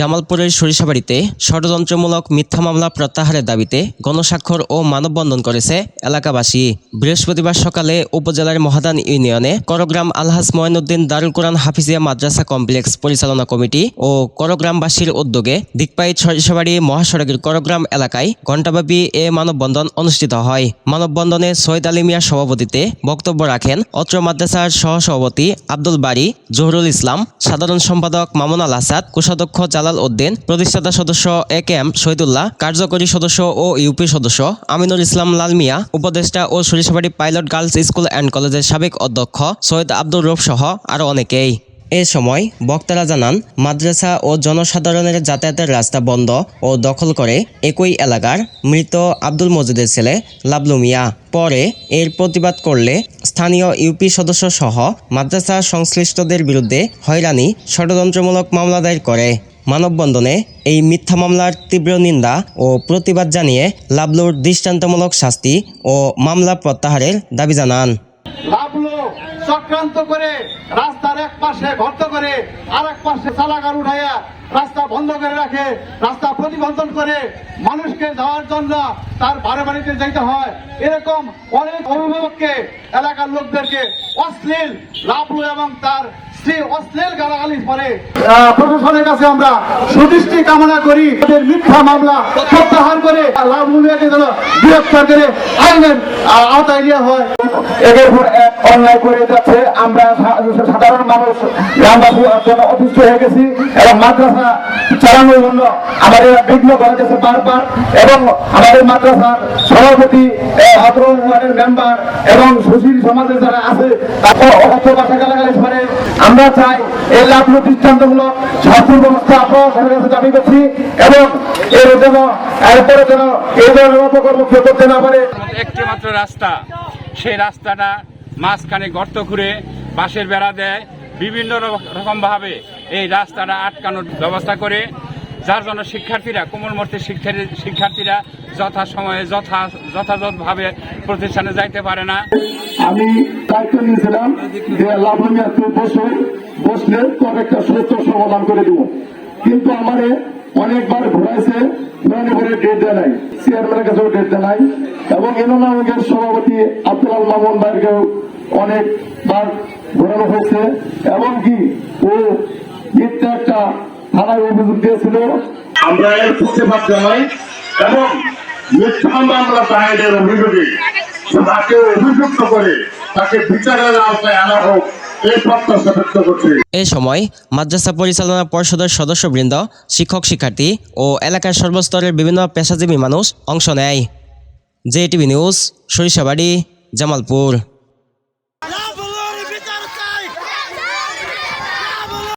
জামালপুরের সরিষাবাড়িতে ষড়যন্ত্রমূলক মিথ্যা মামলা প্রত্যাহারের দাবিতে গণস্বাক্ষর ও মানববন্ধন করেছে এলাকাবাসী। বৃহস্পতিবার সকালে উপজেলার মহাদান ইউনিয়নে করগ্রাম আলহাজ ময়নুদ্দিন দারুল কোরআন হাফিজিয়া মাদ্রাসা কমপ্লেক্স পরিচালনা কমিটি ও করগ্রামবাসীর উদ্যোগে দিকপাই সরিষাবাড়ি মহাসড়কের করগ্রাম এলাকায় ঘণ্টাব্যাপী এ মানববন্ধন অনুষ্ঠিত হয়। মানববন্ধনে সৈয়দ আলী মিয়ার সভাপতিতে বক্তব্য রাখেন অত্র মাদ্রাসার সহসভাপতি আব্দুল বারী, জহুরুল ইসলাম, সাধারণ সম্পাদক মামুন আল আসাদ কোষাধ্যক্ষ জালাল উদ্দিন, প্রতিষ্ঠাতা সদস্য এ কে এম শহীদুল্লাহ, কার্যকরী সদস্য ও ইউপি সদস্য আমিনুল ইসলাম লাল মিয়া উপদেষ্টা ও Sarishabari pilot girls school and কলেজের সাবেক অধ্যক্ষ সৈয়দ আব্দুর রৌফ সহ আরও অনেকেই। এ সময় বক্তারা জানান, মাদ্রাসা ও জনসাধারণের যাতায়াতের রাস্তা বন্ধ ও দখল করে একই এলাকার মৃত আব্দুল মজিদের ছেলে লাবলু মিয়া। পরে এর প্রতিবাদ করলে স্থানীয় ইউপি সদস্য সহ মাদ্রাসা সংশ্লিষ্টদের বিরুদ্ধে হয়রানি ষড়যন্ত্রমূলক মামলা দায়ের করে। মানববন্ধনে এই মিথ্যা মামলার তীব্র নিন্দা ও প্রতিবাদ জানিয়ে লাবলুর দৃষ্টান্তমূলক শাস্তি ও মামলা প্রত্যাহারের দাবি জানান। লাভলো চক্রান্ত করে রাস্তার এক পাশে গর্ত করে আর এক পাশে চালাগার উঠাইয়া রাস্তা বন্ধ করে রাখে, রাস্তা প্রতিবন্ধন করে মানুষকে যাওয়ার জন্য তার বাড়ি বাড়িতে যেতে হয়। এরকম অনেক অভিভাবককে, এলাকার লোকদেরকে অশ্লীল লাভলু এবং তার স্ত্রী অশ্লীল গালাগালি করে প্রশাসনের কাছে আমরা সুদৃষ্টি কামনা করি। তাদের মিথ্যা মামলা প্রত্যাহার করে লাভলুকে যেন গ্রেফতার করে আইনের আওতায় নেওয়া হয়। একের পর এক অন্যায় করে যাচ্ছে। আমরা সাধারণ মানুষ জন্য অতিষ্ঠ হয়ে গেছি এবং মাদ্রাসা চালানোর জন্য আমাদের বিঘ্ন বারবার এবং আমাদের মাদ্রাসার সভাপতি ওয়ার্ডের মেম্বার এবং সুশীল সমাজের যারা আছে, তারপর ভাষা গালাগালি করে। আমরা চাই এই লাভ দৃষ্টান্তমূলক শাস্তির ব্যবস্থা প্রশাসনের কাছে দাবি করছি এবং এর যেন এরপরে যেন এই ধরনের অপকর্ম কেউ করতে না পারে। একটি মাত্র রাস্তা, সেই রাস্তাটা মাঝখানে গর্ত খুঁড়ে বাঁশের বেড়া দেয়। বিভিন্ন রকম ভাবে এই রাস্তাটা আটকানোর ব্যবস্থা করে। যার জন্য শিক্ষার্থীরা কোমলমূর্তি শিক্ষার্থী, শিক্ষার্থীরা যথা সময়ে যথা, যথাযথভাবে প্রতিষ্ঠানে যাইতে পারে না। আমি দায়িত্ব নিয়েছিলাম যে বসে, বসলে তোর একটা সমাধান করে দিব। কিন্তু আমারে অনেকবার ঘুরাইছে ডেট দেয় নাই। চেয়ারম্যানের কাছেও ডেট দেয় নাই। এবং এনোনামের সভাপতি আব্দুল আল মামুন ভাইকেও অনেকবার ঘোরানো হয়েছে। এবং কি ও মিথ্যা একটা থানায় অভিযোগ দিয়েছিল। আমরা এর প্রতিবাদ জানাই এবং মিথ্যা মামলা দায়েরের অভিযোগে তাকে অভিযুক্ত করে তাকে বিচারের আওতায় আনা হোক এ সময় মাদ্রাসা পরিচালনা পর্ষদের সদস্যবৃন্দ, শিক্ষক, শিক্ষার্থী ও এলাকার সর্বস্তরের বিভিন্ন পেশাজীবী মানুষ অংশ নেয়। J TV news, Sarishabari, Jamalpur.